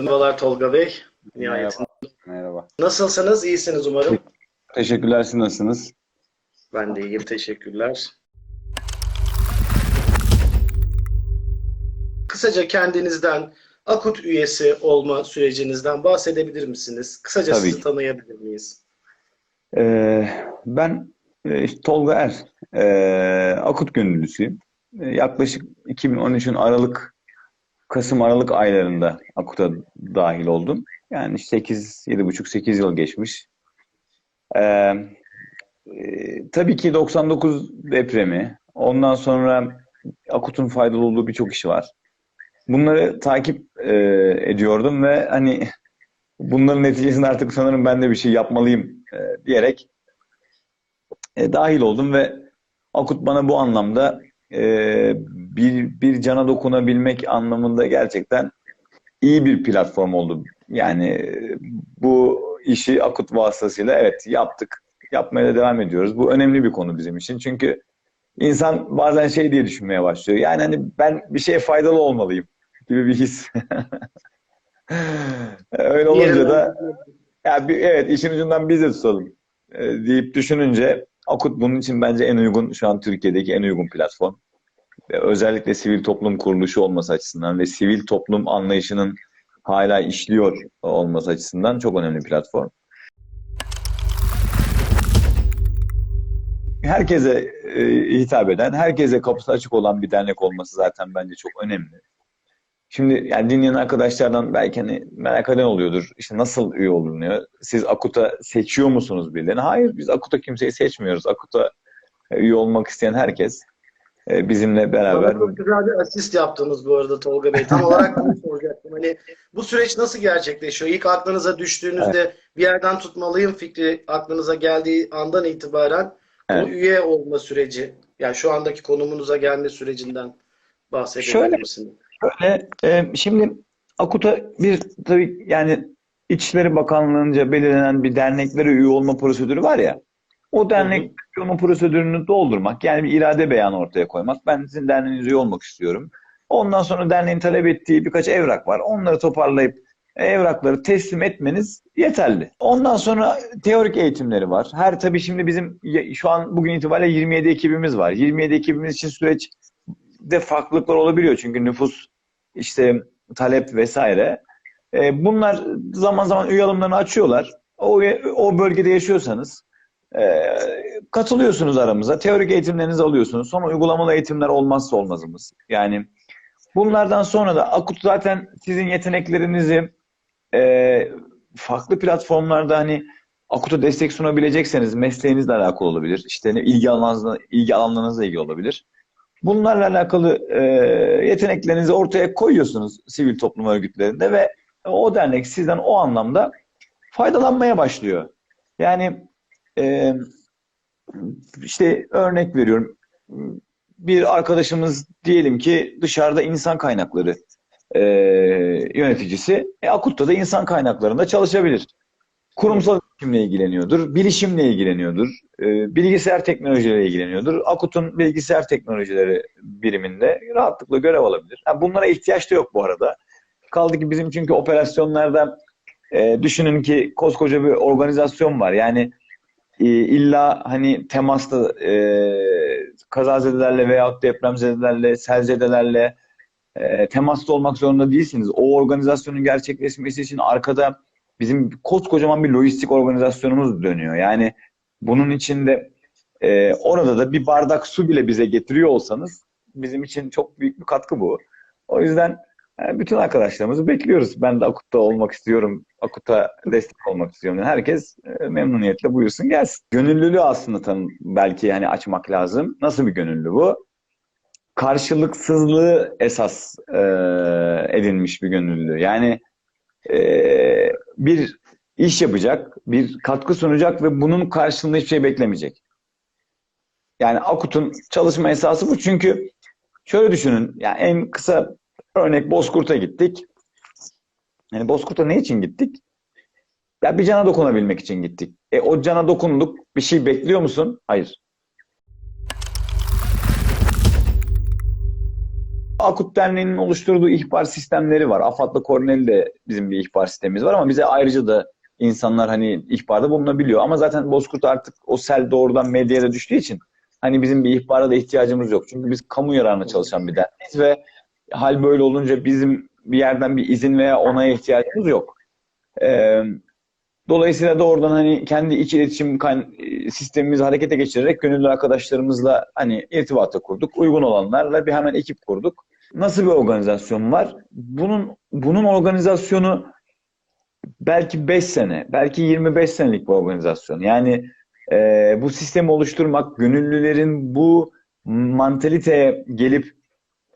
Merhabalar Tolga Bey. Nihayetinde. Merhaba. Merhaba. Nasılsınız? İyisiniz umarım. Teşekkürler. Siz nasılsınız? Ben de iyiyim. Teşekkürler. Kısaca kendinizden, Akut üyesi olma sürecinizden bahsedebilir misiniz? Kısaca Tabii sizi tanıyabilir miyiz? Ee, ben e, işte Tolga Er. Ee, Akut gönüllüsüyüm. Ee, yaklaşık 2013'ün Aralık, Kasım-Aralık aylarında Akut'a dahil oldum. Yani 8, 7,5-8 yıl geçmiş. Ee, e, tabii ki 99 depremi, ondan sonra Akut'un faydalı olduğu birçok işi var. Bunları takip e, ediyordum ve hani bunların neticesinde artık sanırım ben de bir şey yapmalıyım e, diyerek e, dahil oldum ve Akut bana bu anlamda e, bir, bir cana dokunabilmek anlamında gerçekten iyi bir platform oldu. Yani e, bu işi Akut vasıtasıyla evet yaptık. Yapmaya da devam ediyoruz. Bu önemli bir konu bizim için. Çünkü insan bazen şey diye düşünmeye başlıyor. Yani hani ben bir şeye faydalı olmalıyım gibi bir his. Öyle olunca da ya bir, evet işin ucundan biz de tutalım e, deyip düşününce Akut bunun için bence en uygun şu an Türkiye'deki en uygun platform. Özellikle sivil toplum kuruluşu olması açısından ve sivil toplum anlayışının hala işliyor olması açısından çok önemli platform. Herkese e, hitap eden, herkese kapısı açık olan bir dernek olması zaten bence çok önemli. Şimdi yani dinleyen arkadaşlardan belki hani merak eden oluyordur. İşte nasıl üye olunuyor? Siz Akut'a seçiyor musunuz birilerini? Hayır biz Akut'a kimseyi seçmiyoruz. Akut'a üye olmak isteyen herkes bizimle beraber. Çok güzel bir asist yaptınız bu arada Tolga Bey. Tam olarak bunu soracaktım. Hani bu süreç nasıl gerçekleşiyor? İlk aklınıza düştüğünüzde bir yerden tutmalıyım fikri aklınıza geldiği andan itibaren Evet. bu üye olma süreci, yani şu andaki konumunuza gelme sürecinden bahsedebilir Şöyle- misiniz? Şöyle, e, şimdi Akut'a bir tabii yani İçişleri Bakanlığı'nca belirlenen bir derneklere üye olma prosedürü var ya. O dernek olma prosedürünü doldurmak, yani bir irade beyanı ortaya koymak. Ben sizin derneğinize üye olmak istiyorum. Ondan sonra derneğin talep ettiği birkaç evrak var. Onları toparlayıp evrakları teslim etmeniz yeterli. Ondan sonra teorik eğitimleri var. Her tabii şimdi bizim şu an bugün itibariyle 27 ekibimiz var. 27 ekibimiz için süreç de farklılıklar olabiliyor. Çünkü nüfus işte talep vesaire. E, bunlar zaman zaman üye alımlarını açıyorlar. O, o bölgede yaşıyorsanız e, katılıyorsunuz aramıza. Teorik eğitimlerinizi alıyorsunuz. Sonra uygulamalı eğitimler olmazsa olmazımız. Yani bunlardan sonra da Akut zaten sizin yeteneklerinizi e, farklı platformlarda hani Akut'a destek sunabilecekseniz mesleğinizle alakalı olabilir. İşte ne, ilgi alanınızla, ilgi alanlarınızla ilgili olabilir. Bunlarla alakalı e, yeteneklerinizi ortaya koyuyorsunuz sivil toplum örgütlerinde ve o dernek sizden o anlamda faydalanmaya başlıyor. Yani e, işte örnek veriyorum. Bir arkadaşımız diyelim ki dışarıda insan kaynakları e, yöneticisi. E, Akut'ta da insan kaynaklarında çalışabilir. Kurumsal iletişimle ilgileniyordur, bilişimle ilgileniyordur, e, bilgisayar teknolojileriyle ilgileniyordur. Akut'un bilgisayar teknolojileri biriminde rahatlıkla görev alabilir. Yani bunlara ihtiyaç da yok bu arada. Kaldı ki bizim çünkü operasyonlarda e, düşünün ki koskoca bir organizasyon var. Yani e, illa hani temasta e, kazazedelerle veyahut depremzedelerle, selzedelerle e, temasta olmak zorunda değilsiniz. O organizasyonun gerçekleşmesi için arkada bizim koskocaman bir lojistik organizasyonumuz dönüyor. Yani bunun içinde e, orada da bir bardak su bile bize getiriyor olsanız bizim için çok büyük bir katkı bu. O yüzden bütün arkadaşlarımızı bekliyoruz. Ben de Akut'ta olmak istiyorum. Akut'a destek olmak istiyorum. Herkes e, memnuniyetle buyursun gelsin. Gönüllülüğü aslında tanım, belki hani açmak lazım. Nasıl bir gönüllü bu? Karşılıksızlığı esas e, edinmiş bir gönüllü. Yani e, bir iş yapacak, bir katkı sunacak ve bunun karşılığında hiçbir şey beklemeyecek. Yani Akut'un çalışma esası bu. Çünkü şöyle düşünün, yani en kısa örnek Bozkurt'a gittik. Yani Bozkurt'a ne için gittik? Ya bir cana dokunabilmek için gittik. E o cana dokunduk. Bir şey bekliyor musun? Hayır. Akut Derneği'nin oluşturduğu ihbar sistemleri var. AFAD'la Korneli de bizim bir ihbar sistemimiz var ama bize ayrıca da insanlar hani ihbarda bulunabiliyor. Ama zaten Bozkurt artık o sel doğrudan medyaya da düştüğü için hani bizim bir ihbara da ihtiyacımız yok. Çünkü biz kamu yararına çalışan bir derneğiz ve hal böyle olunca bizim bir yerden bir izin veya onaya ihtiyacımız yok. Ee, dolayısıyla da oradan hani kendi iç iletişim sistemimizi harekete geçirerek gönüllü arkadaşlarımızla hani irtibata kurduk. Uygun olanlarla bir hemen ekip kurduk. Nasıl bir organizasyon var? Bunun bunun organizasyonu belki 5 sene, belki 25 senelik bir organizasyon. Yani e, bu sistemi oluşturmak, gönüllülerin bu mantaliteye gelip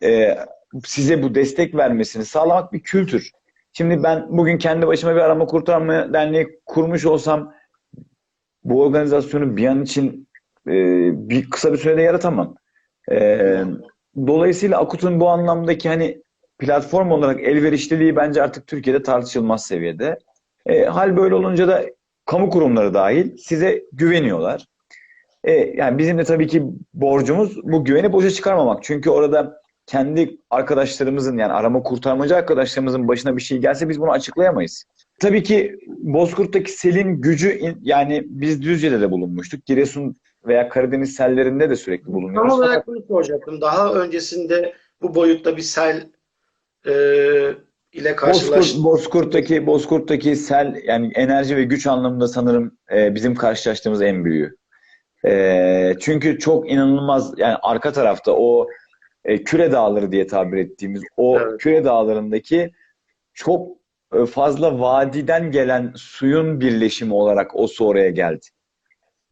e, size bu destek vermesini sağlamak bir kültür. Şimdi ben bugün kendi başıma bir arama kurtarma derneği kurmuş olsam bu organizasyonu bir an için e, bir kısa bir sürede yaratamam. E, dolayısıyla Akut'un bu anlamdaki hani platform olarak elverişliliği bence artık Türkiye'de tartışılmaz seviyede. E, hal böyle olunca da kamu kurumları dahil size güveniyorlar. E, yani bizim de tabii ki borcumuz bu güveni boşa çıkarmamak. Çünkü orada kendi arkadaşlarımızın yani arama kurtarmacı arkadaşlarımızın başına bir şey gelse biz bunu açıklayamayız. Tabii ki Bozkurt'taki selin gücü yani biz Düzce'de de bulunmuştuk. Giresun veya Karadeniz sellerinde de sürekli Tam bulunuyoruz. Fakat olarak bunu soracaktım. Daha öncesinde bu boyutta bir sel e, ile karşılaştık. Bozkurt, Bozkurt'taki Bozkurt'taki sel yani enerji ve güç anlamında sanırım e, bizim karşılaştığımız en büyüğü. E, çünkü çok inanılmaz yani arka tarafta o e, küre dağları diye tabir ettiğimiz o Evet. küre dağlarındaki çok e, fazla vadiden gelen suyun birleşimi olarak o su oraya geldi.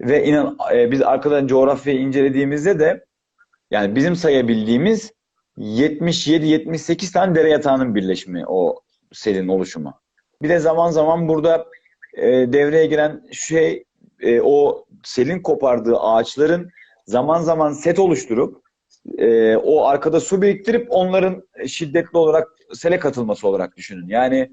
Ve inan e, biz arkadan coğrafyayı incelediğimizde de yani bizim sayabildiğimiz 77-78 tane dere yatağının birleşimi o selin oluşumu. Bir de zaman zaman burada e, devreye giren şey e, o selin kopardığı ağaçların zaman zaman set oluşturup e, o arkada su biriktirip onların şiddetli olarak sele katılması olarak düşünün. Yani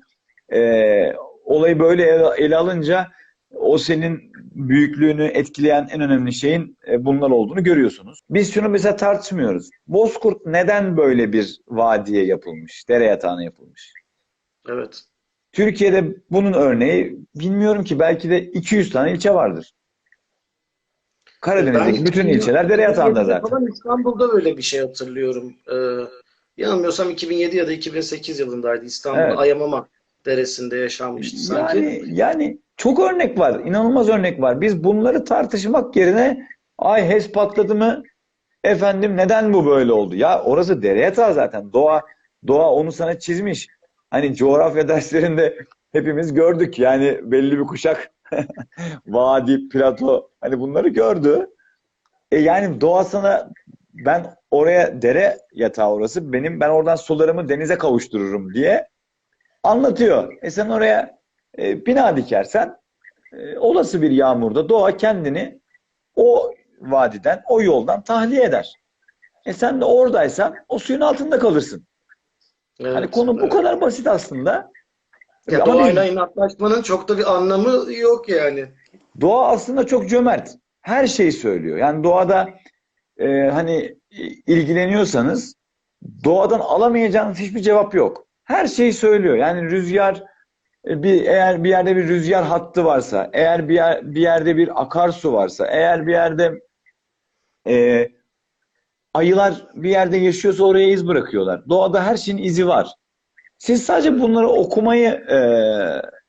e, olayı böyle ele, ele alınca o senin büyüklüğünü etkileyen en önemli şeyin e, bunlar olduğunu görüyorsunuz. Biz şunu mesela tartışmıyoruz. Bozkurt neden böyle bir vadiye yapılmış, dere yatağına yapılmış? Evet. Türkiye'de bunun örneği bilmiyorum ki belki de 200 tane ilçe vardır. Karadeniz'deki Ben bütün ilçeler dere yatağında 2007'de zaten. Falan İstanbul'da öyle bir şey hatırlıyorum. Ee, yanılmıyorsam 2007 ya da 2008 yılındaydı. İstanbul Evet. Ayamama Deresi'nde yaşanmıştı sanki. Yani yani çok örnek var. inanılmaz örnek var. Biz bunları tartışmak yerine ay HES patladı mı? Efendim neden bu böyle oldu? Ya orası dere yatağı zaten. Doğa doğa onu sana çizmiş. Hani coğrafya derslerinde hepimiz gördük. Yani belli bir kuşak vadi, plato hani bunları gördü. E yani doğa sana ben oraya dere yatağı orası benim ben oradan sularımı denize kavuştururum diye anlatıyor. E sen oraya e, bina dikersen e, olası bir yağmurda doğa kendini o vadiden, o yoldan tahliye eder. E sen de oradaysan o suyun altında kalırsın. Evet, Hani konu bu evet. kadar basit aslında. Ya Ama doğayla inatlaşmanın çok da bir anlamı yok yani. Doğa aslında çok cömert. Her şeyi söylüyor. Yani doğada e, hani ilgileniyorsanız doğadan alamayacağınız hiçbir cevap yok. Her şeyi söylüyor. Yani rüzgar e, bir eğer bir yerde bir rüzgar hattı varsa, eğer bir yer, bir yerde bir akarsu varsa, eğer bir yerde e, ayılar bir yerde yaşıyorsa oraya iz bırakıyorlar. Doğada her şeyin izi var. Siz sadece bunları okumayı e,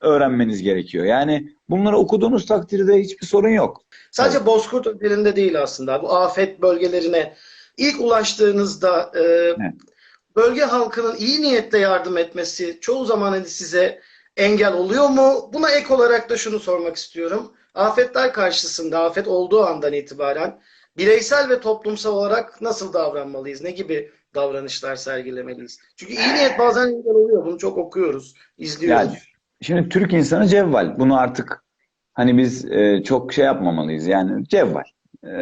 öğrenmeniz gerekiyor. Yani bunları okuduğunuz takdirde hiçbir sorun yok. Sadece Bozkurt özelinde değil aslında. Bu afet bölgelerine ilk ulaştığınızda e, bölge halkının iyi niyetle yardım etmesi çoğu zaman hani size engel oluyor mu? Buna ek olarak da şunu sormak istiyorum. Afetler karşısında, afet olduğu andan itibaren bireysel ve toplumsal olarak nasıl davranmalıyız? Ne gibi davranışlar sergilemeliyiz? Çünkü iyi niyet bazen engel oluyor. Bunu çok okuyoruz, izliyoruz. Yani şimdi Türk insanı cevval. Bunu artık hani biz e, çok şey yapmamalıyız. Yani cevval. E,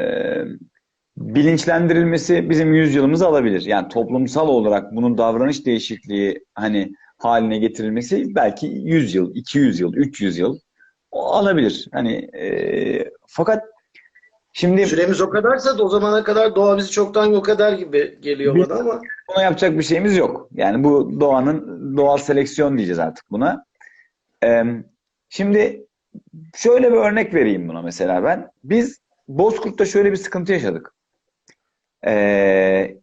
bilinçlendirilmesi bizim yüzyılımızı alabilir. Yani toplumsal olarak bunun davranış değişikliği hani haline getirilmesi belki 100 yıl, 200 yıl, 300 yıl o alabilir. Hani e, fakat Şimdi Süremiz o kadarsa da o zamana kadar doğa bizi çoktan yok eder gibi geliyor Biz- bana ama buna yapacak bir şeyimiz yok. Yani bu doğanın doğal seleksiyon diyeceğiz artık buna. Ee, şimdi şöyle bir örnek vereyim buna mesela ben. Biz Bozkurt'ta şöyle bir sıkıntı yaşadık. Ee,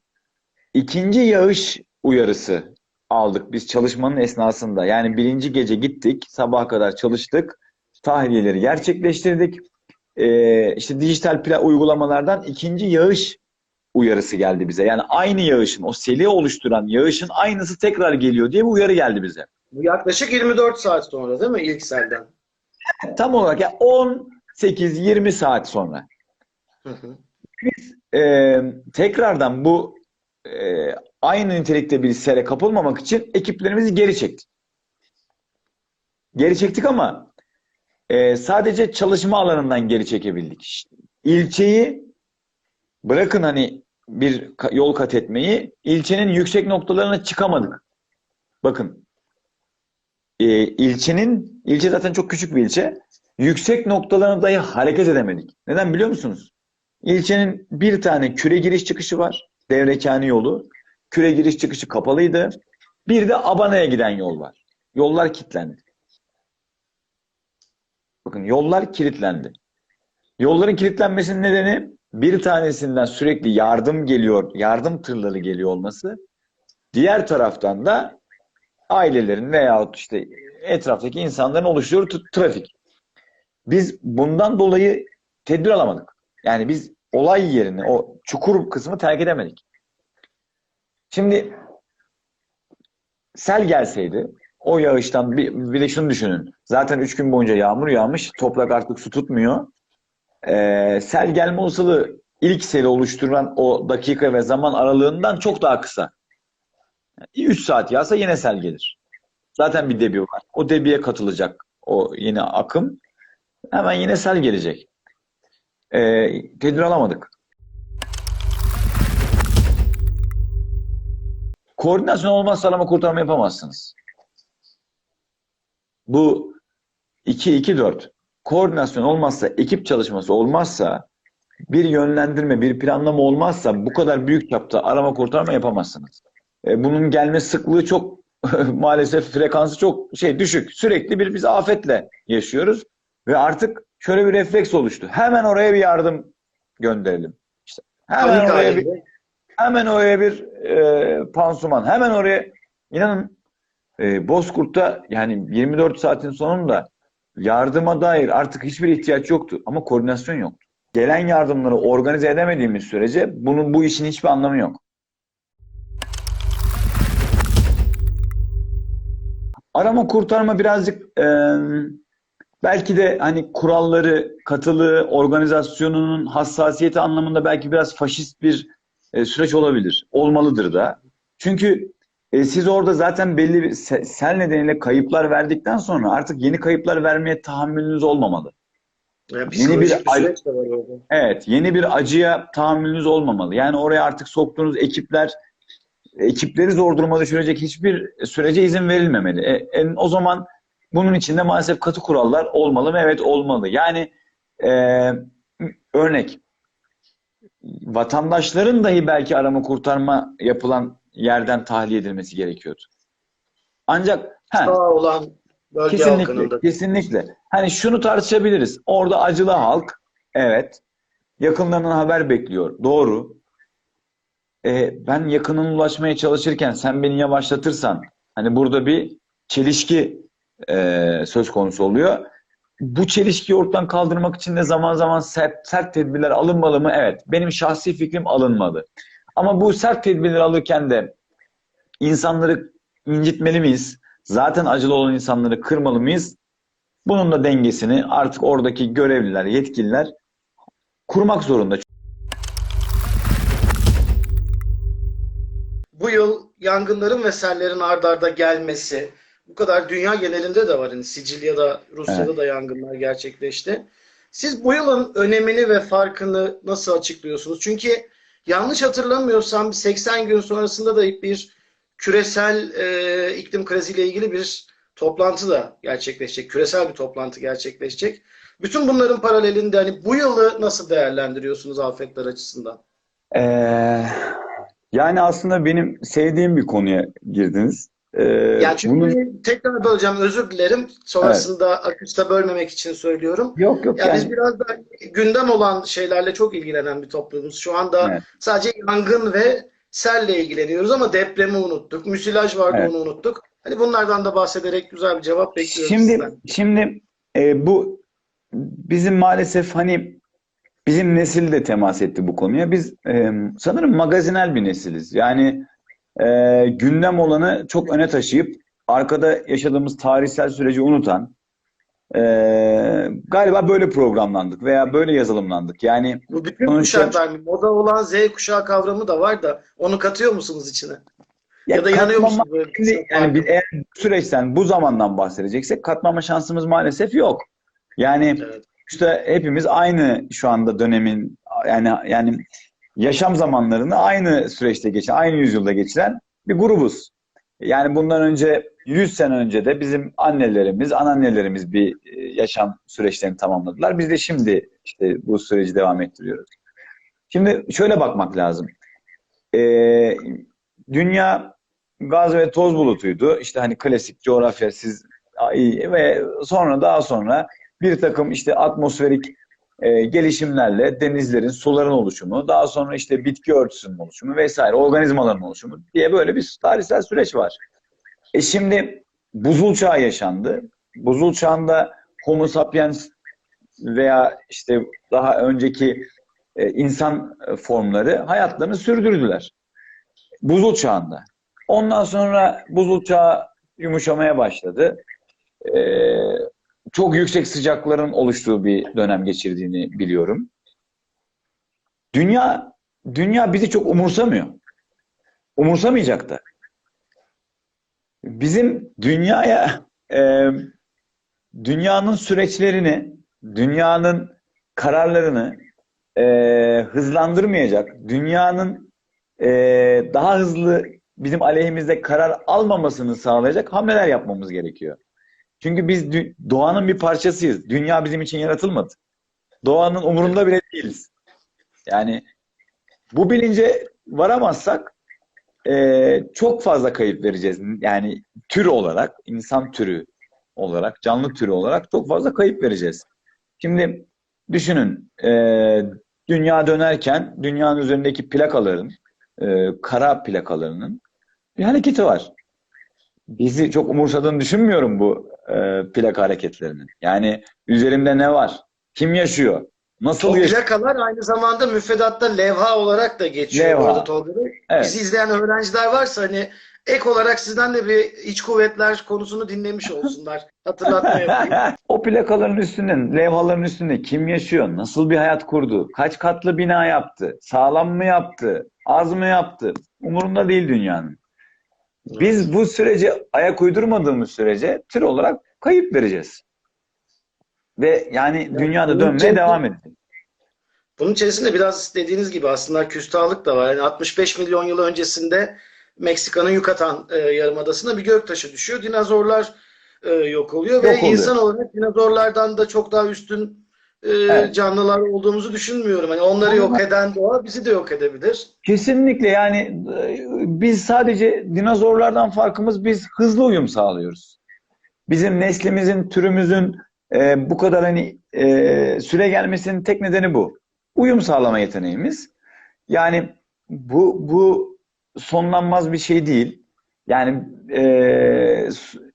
ikinci yağış uyarısı aldık biz çalışmanın esnasında. Yani birinci gece gittik, sabaha kadar çalıştık, tahliyeleri gerçekleştirdik. Ee, işte dijital pla uygulamalardan ikinci yağış uyarısı geldi bize. Yani aynı yağışın, o seli oluşturan yağışın aynısı tekrar geliyor diye bir uyarı geldi bize. bu yaklaşık 24 saat sonra değil mi ilk selden? Tam olarak ya 18-20 saat sonra. Hı hı. Ee, tekrardan bu e, aynı nitelikte bir sere kapılmamak için ekiplerimizi geri çektik. Geri çektik ama e, sadece çalışma alanından geri çekebildik. İlçeyi bırakın hani bir yol kat etmeyi, ilçenin yüksek noktalarına çıkamadık. Bakın, e, ilçenin, ilçe zaten çok küçük bir ilçe, yüksek noktalarına dahi hareket edemedik. Neden biliyor musunuz? İlçenin bir tane küre giriş çıkışı var. Devrekani yolu. Küre giriş çıkışı kapalıydı. Bir de Abana'ya giden yol var. Yollar kilitlendi. Bakın yollar kilitlendi. Yolların kilitlenmesinin nedeni bir tanesinden sürekli yardım geliyor, yardım tırları geliyor olması. Diğer taraftan da ailelerin veyahut işte etraftaki insanların oluşturduğu t- trafik. Biz bundan dolayı tedbir alamadık. Yani biz olay yerini, o çukur kısmı terk edemedik. Şimdi sel gelseydi, o yağıştan bir, bir de şunu düşünün. Zaten üç gün boyunca yağmur yağmış, toprak artık su tutmuyor. Ee, sel gelme olasılığı ilk seli oluşturan o dakika ve zaman aralığından çok daha kısa. 3 saat yağsa yine sel gelir. Zaten bir debi var. O debiye katılacak o yeni akım. Hemen yine sel gelecek. Ee, tedbir alamadık. Koordinasyon olmazsa arama kurtarma yapamazsınız. Bu 2-2-4. Koordinasyon olmazsa, ekip çalışması olmazsa, bir yönlendirme, bir planlama olmazsa bu kadar büyük çapta arama kurtarma yapamazsınız. E, bunun gelme sıklığı çok maalesef frekansı çok şey düşük. Sürekli bir biz afetle yaşıyoruz ve artık şöyle bir refleks oluştu. Hemen oraya bir yardım gönderelim. İşte hemen Panik oraya bir halinde. Hemen oraya bir e, pansuman. Hemen oraya inanın e, Bozkurt'ta yani 24 saatin sonunda yardıma dair artık hiçbir ihtiyaç yoktu. Ama koordinasyon yoktu. Gelen yardımları organize edemediğimiz sürece bunun bu işin hiçbir anlamı yok. Arama kurtarma birazcık e, belki de hani kuralları, katılığı, organizasyonunun hassasiyeti anlamında belki biraz faşist bir e, süreç olabilir. Olmalıdır da. Çünkü e, siz orada zaten belli bir se- sel nedeniyle kayıplar verdikten sonra artık yeni kayıplar vermeye tahammülünüz olmamalı. Yani Yeni bir orada. Evet, yeni bir acıya tahammülünüz olmamalı. Yani oraya artık soktuğunuz ekipler ekipleri zor duruma düşürecek hiçbir sürece izin verilmemeli. E, en- o zaman bunun içinde maalesef katı kurallar olmalı mı? Evet olmalı. Yani e, örnek vatandaşların dahi belki arama kurtarma yapılan yerden tahliye edilmesi gerekiyordu. Ancak ha, Sağ olan bölge Kesinlikle, halkının kesinlikle. Hani şunu tartışabiliriz. Orada acılı halk, evet. Yakınlarından haber bekliyor. Doğru. Ee, ben yakınına ulaşmaya çalışırken sen beni yavaşlatırsan, hani burada bir çelişki e, söz konusu oluyor. Bu çelişkiyi ortadan kaldırmak için de zaman zaman sert, sert tedbirler alınmalı mı? Evet. Benim şahsi fikrim alınmalı. Ama bu sert tedbirleri alırken de insanları incitmeli miyiz? Zaten acılı olan insanları kırmalı mıyız? Bunun da dengesini artık oradaki görevliler, yetkililer kurmak zorunda. Bu yıl yangınların ve sellerin ard arda gelmesi bu kadar dünya genelinde de var. Yani Sicilya'da, Rusya'da Evet. da yangınlar gerçekleşti. Siz bu yılın önemini ve farkını nasıl açıklıyorsunuz? Çünkü yanlış hatırlamıyorsam 80 gün sonrasında da bir küresel e, iklim kriziyle ilgili bir toplantı da gerçekleşecek. Küresel bir toplantı gerçekleşecek. Bütün bunların paralelinde hani bu yılı nasıl değerlendiriyorsunuz afetler açısından? Ee, yani aslında benim sevdiğim bir konuya girdiniz. Ee, Yani çünkü bunun tekrar böleceğim özür dilerim. Sonrasında akışta bölmemek için söylüyorum. yok yok Ya biz yani biraz da gündem olan şeylerle çok ilgilenen bir toplumuz. Şu anda Evet. sadece yangın ve selle ilgileniyoruz ama depremi unuttuk. Müsilaj vardı Evet. onu unuttuk. Hani bunlardan da bahsederek güzel bir cevap bekliyoruz Şimdi sizden. şimdi e, bu bizim maalesef hani bizim nesil de temas etti bu konuya. Biz e, sanırım magazinel bir nesiliz. Yani e, gündem olanı çok öne taşıyıp arkada yaşadığımız tarihsel süreci unutan e, galiba böyle programlandık veya böyle yazılımlandık. Yani Bu bütün Sonuçta- kuşaklar? Moda olan Z kuşağı kavramı da var da onu katıyor musunuz içine? ya Ya da inanıyor musunuz böyle Şimdi yani bir, eğer süreçten, bu zamandan bahsedeceksek katlanma şansımız maalesef yok. Yani Evet. işte hepimiz aynı şu anda dönemin yani yani yaşam zamanlarını aynı süreçte geçen, aynı yüzyılda geçiren bir grubuz. Yani bundan önce 100 sene önce de bizim annelerimiz, anneannelerimiz bir e, yaşam süreçlerini tamamladılar. Biz de şimdi işte bu süreci devam ettiriyoruz. Şimdi şöyle bakmak lazım. Ee, dünya gaz ve toz bulutuydu. İşte hani klasik coğrafya siz ve sonra daha sonra bir takım işte atmosferik e, gelişimlerle denizlerin, suların oluşumu, daha sonra işte bitki örtüsünün oluşumu vesaire, organizmaların oluşumu diye böyle bir tarihsel süreç var. E şimdi buzul çağı yaşandı. Buzul çağında Homo sapiens veya işte daha önceki e, insan formları hayatlarını sürdürdüler. Buzul çağında. Ondan sonra buzul çağı yumuşamaya başladı. Ee, çok yüksek sıcakların oluştuğu bir dönem geçirdiğini biliyorum. Dünya dünya bizi çok umursamıyor. Umursamayacak da. Bizim dünyaya e, dünyanın süreçlerini, dünyanın kararlarını e, hızlandırmayacak, dünyanın e, daha hızlı bizim aleyhimizde karar almamasını sağlayacak hamleler yapmamız gerekiyor. Çünkü biz doğanın bir parçasıyız. Dünya bizim için yaratılmadı. Doğanın umurunda bile değiliz. Yani bu bilince varamazsak e, çok fazla kayıp vereceğiz. Yani tür olarak, insan türü olarak, canlı türü olarak çok fazla kayıp vereceğiz. Şimdi düşünün, e, dünya dönerken dünyanın üzerindeki plakaların, e, kara plakalarının bir hareketi var. Bizi çok umursadığını düşünmüyorum bu e, plaka hareketlerinin. Yani üzerimde ne var? Kim yaşıyor? Nasıl O yaşıyor? plakalar aynı zamanda müfredatta levha olarak da geçiyor Levha. bu arada Tolga. Evet. Bizi izleyen öğrenciler varsa hani ek olarak sizden de bir iç kuvvetler konusunu dinlemiş olsunlar. Hatırlatma yapayım. O plakaların üstünde, levhaların üstünde kim yaşıyor? Nasıl bir hayat kurdu? Kaç katlı bina yaptı? Sağlam mı yaptı? Az mı yaptı? Umurunda değil dünyanın. Biz bu sürece ayak uydurmadığımız sürece tür olarak kayıp vereceğiz. Ve yani dünyada dönmeye devam edecek. Bunun içerisinde biraz dediğiniz gibi aslında küstahlık da var. Yani 65 milyon yıl öncesinde Meksika'nın Yucatan e, yarımadasına bir göktaşı düşüyor. Dinozorlar e, yok oluyor ve Yok oluyor. insan olarak dinozorlardan da çok daha üstün e, Evet. canlılar olduğumuzu düşünmüyorum. Hani onları yok eden doğa bizi de yok edebilir. Kesinlikle yani e, biz sadece dinozorlardan farkımız biz hızlı uyum sağlıyoruz. Bizim neslimizin, türümüzün e, bu kadar hani e, süre gelmesinin tek nedeni bu. Uyum sağlama yeteneğimiz. Yani bu bu sonlanmaz bir şey değil. Yani e,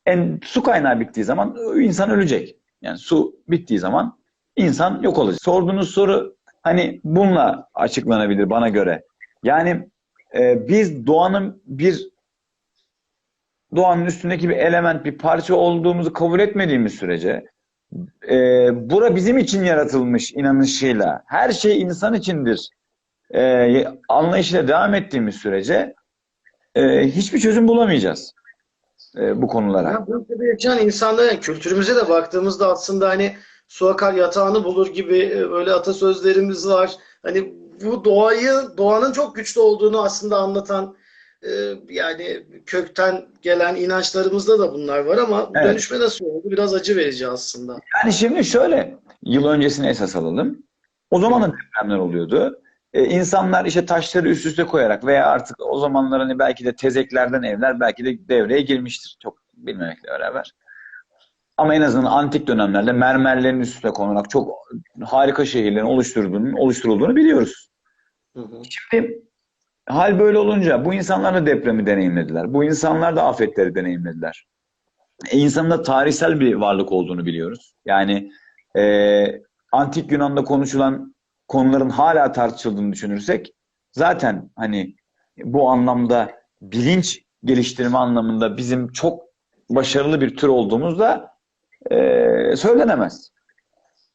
en su kaynağı bittiği zaman insan ölecek. Yani su bittiği zaman insan yok olacak. Sorduğunuz soru hani bununla açıklanabilir bana göre. Yani e, biz doğanın bir doğanın üstündeki bir element, bir parça olduğumuzu kabul etmediğimiz sürece e, bura bizim için yaratılmış inanışıyla her şey insan içindir e, anlayışıyla devam ettiğimiz sürece e, hiçbir çözüm bulamayacağız e, bu konulara. Ya bu yaşayan insanların kültürümüze de baktığımızda aslında hani su akar yatağını bulur gibi e, böyle atasözlerimiz var. Hani bu doğayı, doğanın çok güçlü olduğunu aslında anlatan e, yani kökten gelen inançlarımızda da bunlar var ama Evet. dönüşme nasıl oldu? Biraz acı verici aslında. Yani şimdi şöyle, yıl öncesini esas alalım. O zaman da depremler oluyordu. E, insanlar işte taşları üst üste koyarak veya artık o zamanlar hani belki de tezeklerden evler belki de devreye girmiştir. Çok bilmemekle beraber. Ama en azından antik dönemlerde mermerlerin üst üste konarak çok harika şehirlerin oluşturduğunu, oluşturulduğunu biliyoruz. Hı hı. Şimdi hal böyle olunca bu insanlar da depremi deneyimlediler. Bu insanlar da afetleri deneyimlediler. E, insanın da tarihsel bir varlık olduğunu biliyoruz. Yani e, antik Yunan'da konuşulan konuların hala tartışıldığını düşünürsek zaten hani bu anlamda bilinç geliştirme anlamında bizim çok başarılı bir tür olduğumuz da e, söylenemez.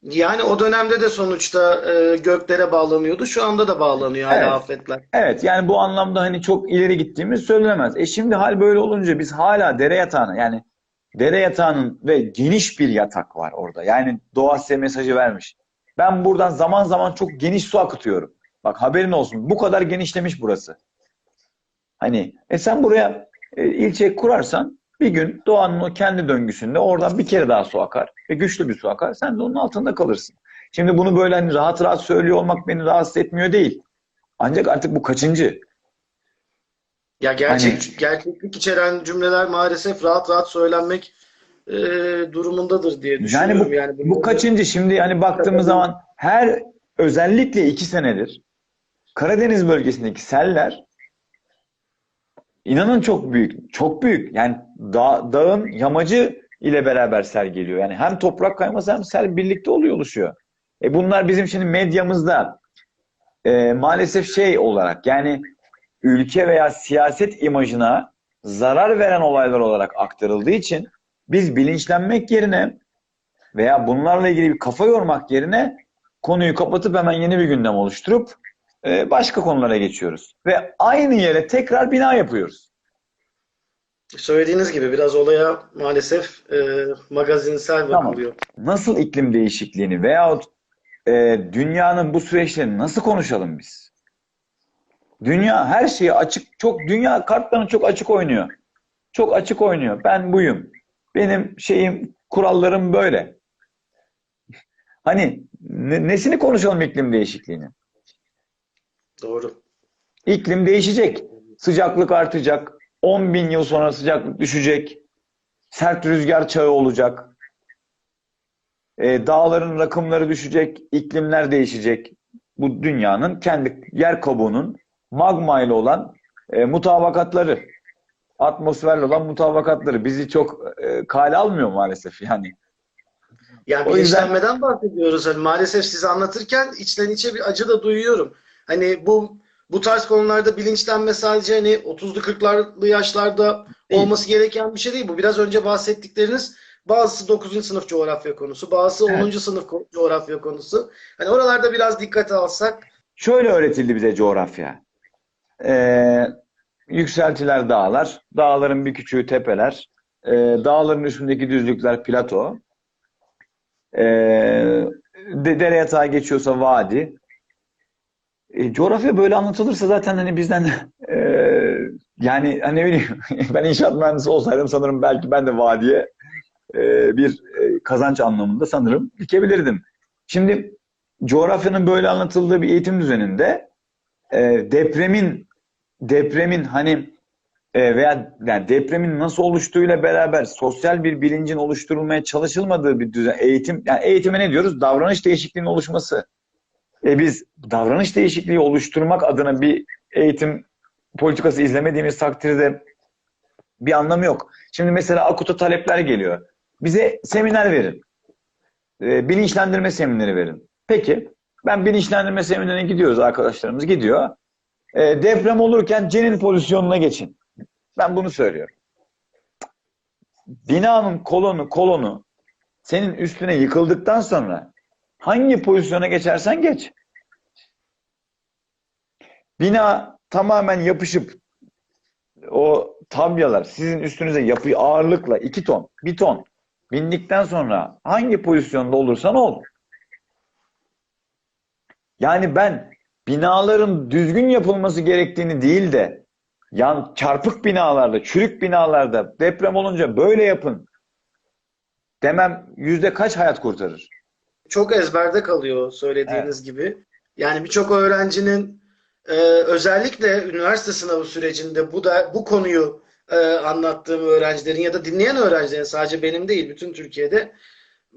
Yani o dönemde de sonuçta e, göklere bağlanıyordu. Şu anda da bağlanıyor hala Evet. afetler. Evet yani bu anlamda hani çok ileri gittiğimiz söylenemez. E şimdi hal böyle olunca biz hala dere yatağına yani dere yatağının ve geniş bir yatak var orada. Yani doğa size mesajı vermiş. Ben buradan zaman zaman çok geniş su akıtıyorum. Bak haberin olsun. Bu kadar genişlemiş burası. Hani e sen buraya e, ilçe kurarsan bir gün doğanın o kendi döngüsünde oradan bir kere daha su akar ve güçlü bir su akar. Sen de onun altında kalırsın. Şimdi bunu böyle hani rahat rahat söylüyor olmak beni rahatsız etmiyor değil. Ancak artık bu kaçıncı? Ya gerçek Hani- gerçeklik içeren cümleler maalesef rahat rahat söylenmek e, durumundadır diye düşünüyorum. Yani bu, Yani bu kaçıncı? Şimdi hani baktığımız zaman her özellikle iki senedir Karadeniz bölgesindeki seller inanın çok büyük. Çok büyük. Yani dağ, dağın yamacı ile beraber sel geliyor. Yani hem toprak kayması hem sel birlikte oluyor oluşuyor. E bunlar bizim şimdi medyamızda e, maalesef şey olarak yani ülke veya siyaset imajına zarar veren olaylar olarak aktarıldığı için biz bilinçlenmek yerine veya bunlarla ilgili bir kafa yormak yerine konuyu kapatıp hemen yeni bir gündem oluşturup e, başka konulara geçiyoruz. Ve aynı yere tekrar bina yapıyoruz. söylediğiniz gibi biraz olaya maalesef e, magazinsel Tamam. bakılıyor. Nasıl iklim değişikliğini veyahut e, dünyanın bu süreçlerini nasıl konuşalım biz? Dünya her şeyi açık, çok dünya kartlarını çok açık oynuyor. Çok açık oynuyor. Ben buyum. Benim şeyim, kurallarım böyle. Hani ne- nesini konuşalım iklim değişikliğini? Doğru. İklim değişecek. Sıcaklık artacak. 10 bin yıl sonra sıcaklık düşecek. Sert rüzgar çağı olacak. E, dağların rakımları düşecek. iklimler değişecek. Bu dünyanın kendi yer kabuğunun magma ile olan e, mutabakatları. Atmosferle olan mutabakatları. Bizi çok e, kale almıyor maalesef yani. Yani O yüzden- bilinçlenmeden bahsediyoruz. Hani maalesef size anlatırken içten içe bir acı da duyuyorum. Hani bu bu tarz konularda bilinçlenme sadece hani 30'lu 40'lı yaşlarda Değil. olması gereken bir şey değil. Bu biraz önce bahsettikleriniz bazısı 9. sınıf coğrafya konusu, bazısı Evet. 10. sınıf coğrafya konusu. Hani oralarda biraz dikkate alsak Şöyle öğretildi bize coğrafya. Ee, yükseltiler dağlar, dağların bir küçüğü tepeler, ee, dağların üstündeki düzlükler plato, ee, de, dere yatağı geçiyorsa vadi. E, coğrafya böyle anlatılırsa zaten hani bizden ee, yani hani ne bileyim ben inşaat mühendisi olsaydım sanırım belki ben de vadiye ee, bir ee, kazanç anlamında sanırım dikebilirdim. Şimdi coğrafyanın böyle anlatıldığı bir eğitim düzeninde e, depremin depremin hani e, veya yani depremin nasıl oluştuğuyla beraber sosyal bir bilincin oluşturulmaya çalışılmadığı bir düzen eğitim yani eğitime ne diyoruz? Davranış değişikliğinin oluşması. E biz davranış değişikliği oluşturmak adına bir eğitim politikası izlemediğimiz takdirde bir anlamı yok. Şimdi mesela akuta talepler geliyor. Bize seminer verin. E, bilinçlendirme semineri verin. Peki ben bilinçlendirme seminerine gidiyoruz arkadaşlarımız gidiyor. E, deprem olurken cenin pozisyonuna geçin. Ben bunu söylüyorum. Binanın kolonu kolonu senin üstüne yıkıldıktan sonra hangi pozisyona geçersen geç. Bina tamamen yapışıp o tabyalar sizin üstünüze yapı ağırlıkla 2 ton, 1 ton bindikten sonra hangi pozisyonda olursan ol. Yani ben binaların düzgün yapılması gerektiğini değil de yan çarpık binalarda, çürük binalarda deprem olunca böyle yapın demem yüzde kaç hayat kurtarır? Çok ezberde kalıyor söylediğiniz gibi. Yani birçok öğrencinin e, özellikle üniversite sınavı sürecinde bu da bu konuyu e, anlattığım öğrencilerin ya da dinleyen öğrencilerin sadece benim değil bütün Türkiye'de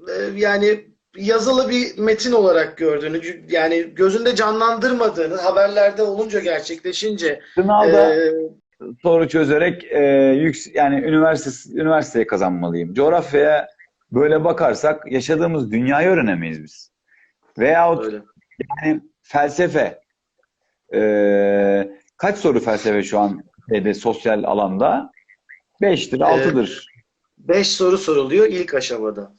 e, yani yazılı bir metin olarak gördüğünü yani gözünde canlandırmadığını haberlerde olunca gerçekleşince Sınavda e, soru çözerek e, yüks yani üniversite üniversiteye kazanmalıyım. Coğrafyaya böyle bakarsak yaşadığımız dünyayı öğrenemeyiz biz. Veyahut öyle. yani felsefe e, kaç soru felsefe şu an şeyde, sosyal alanda? 5'tir, 6'dır. Beş soru soruluyor ilk aşamada.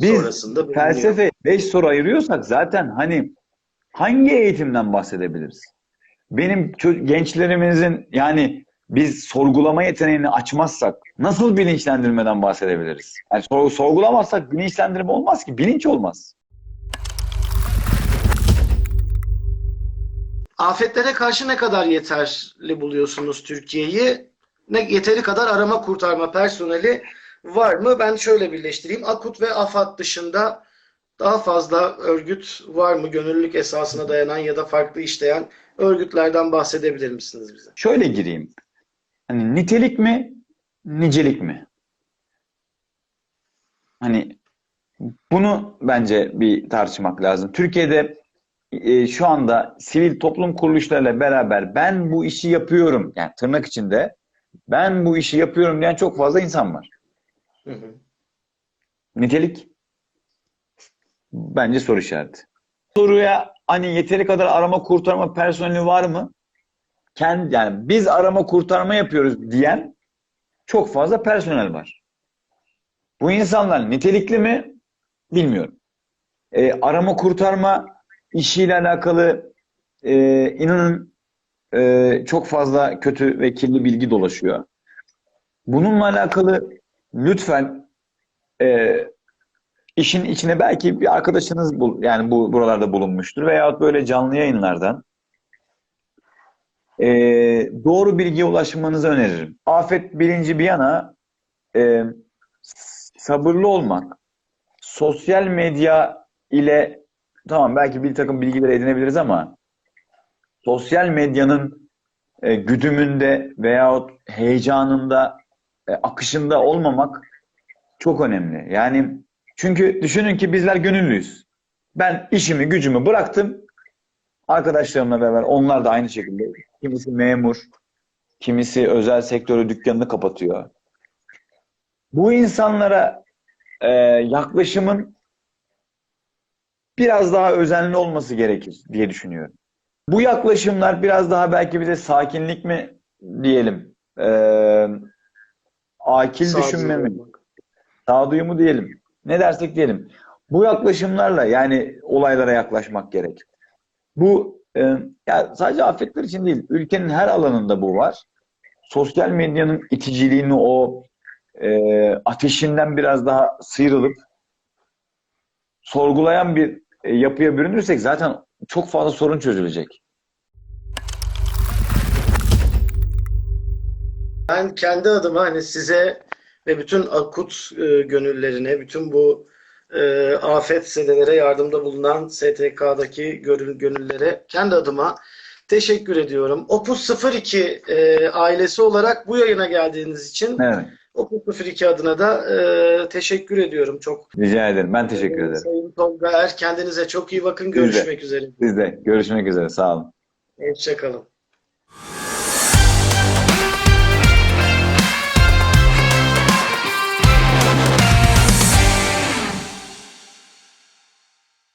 Biz Sonrasında bölünüyor. felsefe 5 soru ayırıyorsak zaten hani hangi eğitimden bahsedebiliriz? Benim gençlerimizin yani biz sorgulama yeteneğini açmazsak nasıl bilinçlendirmeden bahsedebiliriz? Yani sor- sorgulamazsak bilinçlendirme olmaz ki, bilinç olmaz. Afetlere karşı ne kadar yeterli buluyorsunuz Türkiye'yi? Ne yeteri kadar arama kurtarma personeli var mı? Ben şöyle birleştireyim. Akut ve AFAD dışında daha fazla örgüt var mı? Gönüllülük esasına dayanan ya da farklı işleyen örgütlerden bahsedebilir misiniz bize? Şöyle gireyim. Hani nitelik mi, nicelik mi? Hani bunu bence bir tartışmak lazım. Türkiye'de e, şu anda sivil toplum kuruluşlarıyla beraber ben bu işi yapıyorum yani tırnak içinde ben bu işi yapıyorum diyen çok fazla insan var. Hı hı. Nitelik bence soru işareti. Soruya hani yeteri kadar arama kurtarma personeli var mı? Kendi, yani biz arama kurtarma yapıyoruz diyen çok fazla personel var. Bu insanlar nitelikli mi? Bilmiyorum. E, arama kurtarma işiyle alakalı e, inanın e, çok fazla kötü ve kirli bilgi dolaşıyor. Bununla alakalı lütfen e, işin içine belki bir arkadaşınız bul, yani bu buralarda bulunmuştur veyahut böyle canlı yayınlardan e, doğru bilgiye ulaşmanızı öneririm. Afet bilinci bir yana e, sabırlı olmak, sosyal medya ile tamam belki bir takım bilgiler edinebiliriz ama sosyal medyanın e, güdümünde veyahut heyecanında, e, akışında olmamak çok önemli. Yani çünkü düşünün ki bizler gönüllüyüz. Ben işimi, gücümü bıraktım. Arkadaşlarımla beraber onlar da aynı şekilde. Kimisi memur, kimisi özel sektörü dükkanını kapatıyor. Bu insanlara e, yaklaşımın biraz daha özenli olması gerekir diye düşünüyorum. Bu yaklaşımlar biraz daha belki bize sakinlik mi diyelim, e, akil Sağduyu düşünme mi? Sağduyu mu diyelim? Ne dersek diyelim. Bu yaklaşımlarla yani olaylara yaklaşmak gerek. Bu e, ya sadece afetler için değil, ülkenin her alanında bu var. Sosyal medyanın iticiliğini o e, ateşinden biraz daha sıyrılıp sorgulayan bir e, yapıya bürünürsek zaten çok fazla sorun çözülecek. Ben kendi adıma hani size ve bütün akut e, gönüllerine, bütün bu e, afet sedelere yardımda bulunan STK'daki gönül- gönüllere kendi adıma teşekkür ediyorum. Opus 02 e, ailesi olarak bu yayına geldiğiniz için Evet, Opus 02 adına da e, teşekkür ediyorum çok. rica ederim. Ben teşekkür E, ederim. Sayın Tolga Er, kendinize çok iyi bakın. Görüşmek üzere. Siz de görüşmek üzere. Sağ olun. Hoşçakalın.